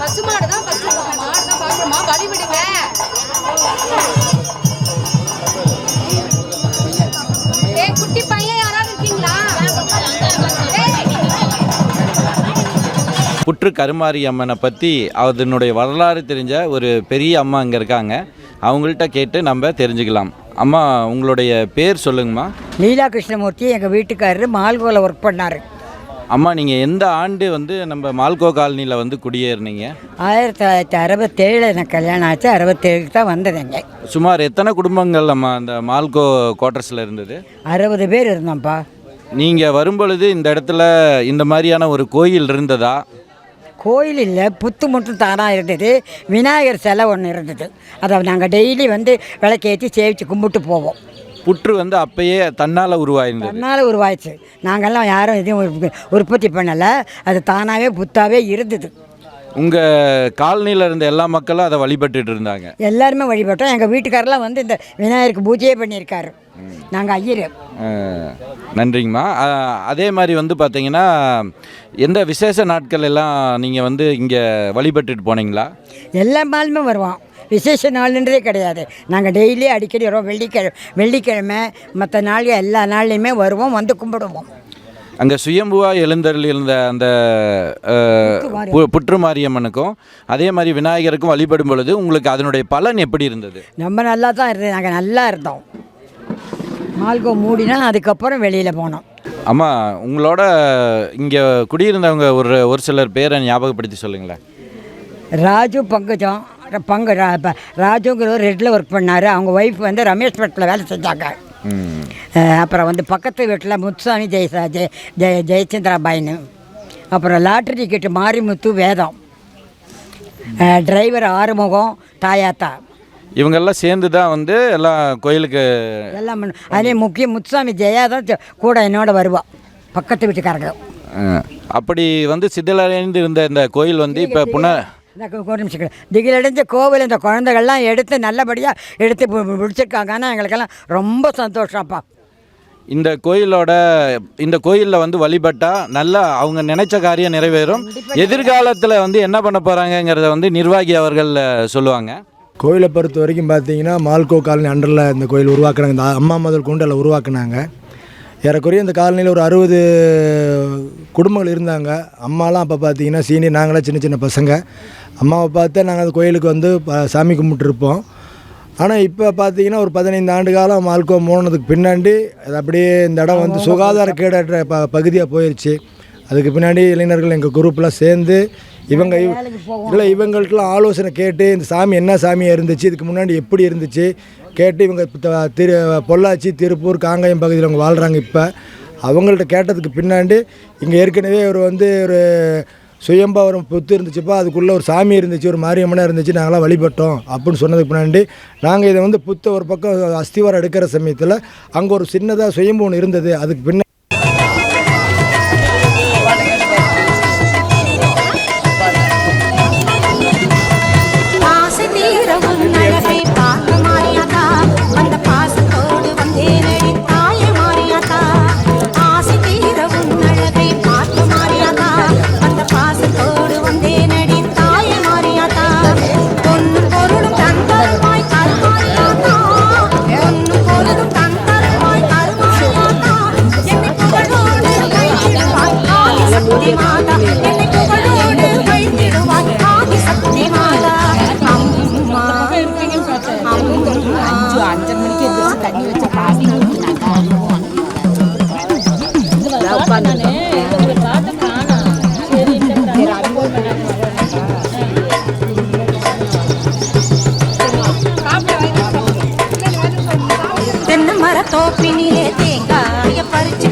பசுமாடு தான் ஃபர்ஸ்ட் மாடு. தான் பார்க்கணுமா? வழி விடுங்க. ஏய் குட்டி பையன் யாராவது இருக்கீங்களா? ஏய், புற்று கருமாரி அம்மனை பற்றி அதனுடைய வரலாறு தெரிஞ்ச ஒரு பெரிய அம்மா இங்கே இருக்காங்க. அவங்கள்ட்ட கேட்டு நம்ம தெரிஞ்சுக்கலாம். அம்மா உங்களுடைய பேர் சொல்லுங்கம்மா. லீலா கிருஷ்ணமூர்த்தி எங்கள் வீட்டுக்காரரு மால்கோவில் ஒர்க் பண்ணார். அம்மா நீங்கள் எந்த ஆண்டு வந்து நம்ம மால்கோ காலனியில் வந்து குடியேறினீங்க? ஆயிரத்தி தொள்ளாயிரத்தி அறுபத்தேழு எனக்கு கல்யாணம் ஆச்சு. அறுபத்தேழுக்கு தான் வந்ததுங்க சுமார் எத்தனை குடும்பங்கள் அம்மா அந்த மால்கோ குவார்ட்டர்ஸில் இருந்தது? அறுபது பேர் இருந்தோம்ப்பா. நீங்கள் வரும்பொழுது இந்த இடத்துல இந்த மாதிரியான ஒரு கோயில் இருந்ததா? கோயில் இல்லை புத்து மட்டும் தானாக இருந்தது. விநாயகர் சிலை ஒன்று இருந்தது. அதை நாங்கள் டெய்லி வந்து விளக்கேற்றி சேவிச்சு கும்பிட்டு போவோம். புற்று வந்து அப்பயே தன்னால் உருவாயிருந்தது. தன்னால் உருவாயிடுச்சு. நாங்கள்லாம் யாரும் எதுவும் உற்ப- உற்பத்தி பண்ணலை. அது தானாகவே புத்தாவே இருந்தது. உங்கள் காலனியில் இருந்த எல்லா மக்களும் அதை வழிபட்டுட்டு இருந்தாங்க. எல்லாருமே வழிபட்டோம். எங்கள் வீட்டுக்காரெல்லாம் வந்து இந்த விநாயகருக்கு பூஜையே பண்ணியிருக்காரு. நாங்கள் ஐயர். நன்றிங்கம்மா. அதே மாதிரி வந்து பார்த்தீங்கன்னா எந்த விசேஷ நாட்கள் எல்லாம் நீங்கள் வந்து இங்கே வழிபட்டுட்டு போனீங்களா? எல்லா நாளுமே வருவோம். விசேஷ நாளுன்றதே கிடையாது. நாங்கள் டெய்லி அடிக்கடி வரோம் வெள்ளிக்கிழமை வெள்ளிக்கிழமை மற்ற நாள் எல்லா நாள்லையுமே வருவோம் வந்து கும்பிடுவோம். அங்கே சுயம்புவா எழுந்தருள் இருந்த அந்த புற்று மாரியம்மனுக்கும் அதே மாதிரி விநாயகருக்கும் வழிபடும் பொழுது உங்களுக்கு அதனுடைய பலன் எப்படி இருந்தது? ரொம்ப நல்லா தான் இருந்தது. நாங்கள் நல்லா இருந்தோம். மால்கோ மூடினா அதுக்கப்புறம் வெளியில் போனோம். அம்மா உங்களோட இங்கே குடியிருந்தவங்க ஒரு ஒரு சிலர் பேரை ஞாபகப்படுத்தி சொல்லுங்களேன். ராஜு பங்குஜம் பங்கு ராஜுங்கிறவர் ரெட்டில் ஒர்க் பண்ணார். அவங்க ஒய்ஃப் வந்து ரமேஷ் பட்டில் வேலை செஞ்சாங்க. அப்புறம் வந்து பக்கத்து வீட்டில் முத்துசாமி ஜெயசா ஜெய ஜெய ஜெயச்சந்திராபாயின்னு. அப்புறம் லாட்ரி டிக்கெட்டு மாரிமுத்து வேதம். டிரைவர் ஆறுமுகம் தாயாத்தா. இவங்கெல்லாம் சேர்ந்து தான் வந்து எல்லாம் கோயிலுக்கு எல்லாம் அதுலேயும் முக்கியம் முத்துசாமி ஜெயா தான் கூட என்னோட வருவா. பக்கத்து வீட்டுக்காரங்க. அப்படி வந்து சிதிலடைந்து இருந்த இந்த கோயில் வந்து இப்போ புன ஒரு நிமிஷம் திகிலடைஞ்ச கோவில் இந்த குழந்தைகள்லாம் எடுத்து நல்லபடியாக எடுத்து பு- பு- பிடிச்சிருக்காங்க ஆனால் எங்களுக்கெல்லாம் ரொம்ப சந்தோஷம்ப்பா. இந்த கோயிலோட இந்த கோயிலில் வந்து வழிபட்டா நல்லா அவங்க நினைச்ச காரியம் நிறைவேறும். எதிர்காலத்தில் வந்து என்ன பண்ண போகிறாங்கங்கிறத வந்து நிர்வாகி அவர்கள் சொல்லுவாங்க. கோயிலை பொறுத்த வரைக்கும் பார்த்தீங்கன்னா மால்கோ காலனி அண்டரில் இந்த கோயில் உருவாக்குனாங்க. இந்த அம்மா முதல் கொண்டு அதில் உருவாக்குனாங்க. ஏறக்குறைய இந்த காலனியில் ஒரு அறுபது குடும்பங்கள் இருந்தாங்க. அம்மாலாம் அப்போ பார்த்தீங்கன்னா சீனி நாங்களாம் சின்ன சின்ன பசங்க. அம்மாவை பார்த்து நாங்கள் அந்த கோயிலுக்கு வந்து ப- சாமி கும்பிட்டுருப்போம். ஆனால் இப்போ பார்த்தீங்கன்னா ஒரு பதினைந்து ஆண்டு காலம் மால்கோ மூணதுக்கு பின்னாடி அது அப்படியே இந்த இடம் வந்து சுகாதார கேடற்ற ப பகுதியாக போயிடுச்சு அதுக்கு பின்னாடி இளைஞர்கள் எங்கள் குரூப்லாம் சேர்ந்து இவங்க இல்லை இவங்கள்ட்டலாம் ஆலோசனை கேட்டு இந்த சாமி என்ன சாமியாக இருந்துச்சு இதுக்கு முன்னாடி எப்படி இருந்துச்சு கேட்டு இவங்க திரு பொள்ளாச்சி திருப்பூர் காங்கயம் பகுதியில் அவங்க வாழ்கிறாங்க இப்போ. அவங்கள்ட்ட கேட்டதுக்கு பின்னாடி இங்கே ஏற்கனவே ஒரு வந்து ஒரு சுயம்பா ஒரு புத்து இருந்துச்சுப்பா அதுக்குள்ளே ஒரு சாமி இருந்துச்சு ஒரு மாரியம்மனாக இருந்துச்சு நாங்களாம் வழிபட்டோம் அப்படின்னு சொன்னதுக்கு பின்னாடி நாங்கள் இதை வந்து புத்தை ஒரு பக்கம் அஸ்திவாரம் எடுக்கிற சமயத்தில் அங்கே ஒரு சின்னதாக சுயம்பு ஒன்று இருந்தது. அதுக்கு பின்னாடி தோப்பினிலே தேங்காய பறிச்சு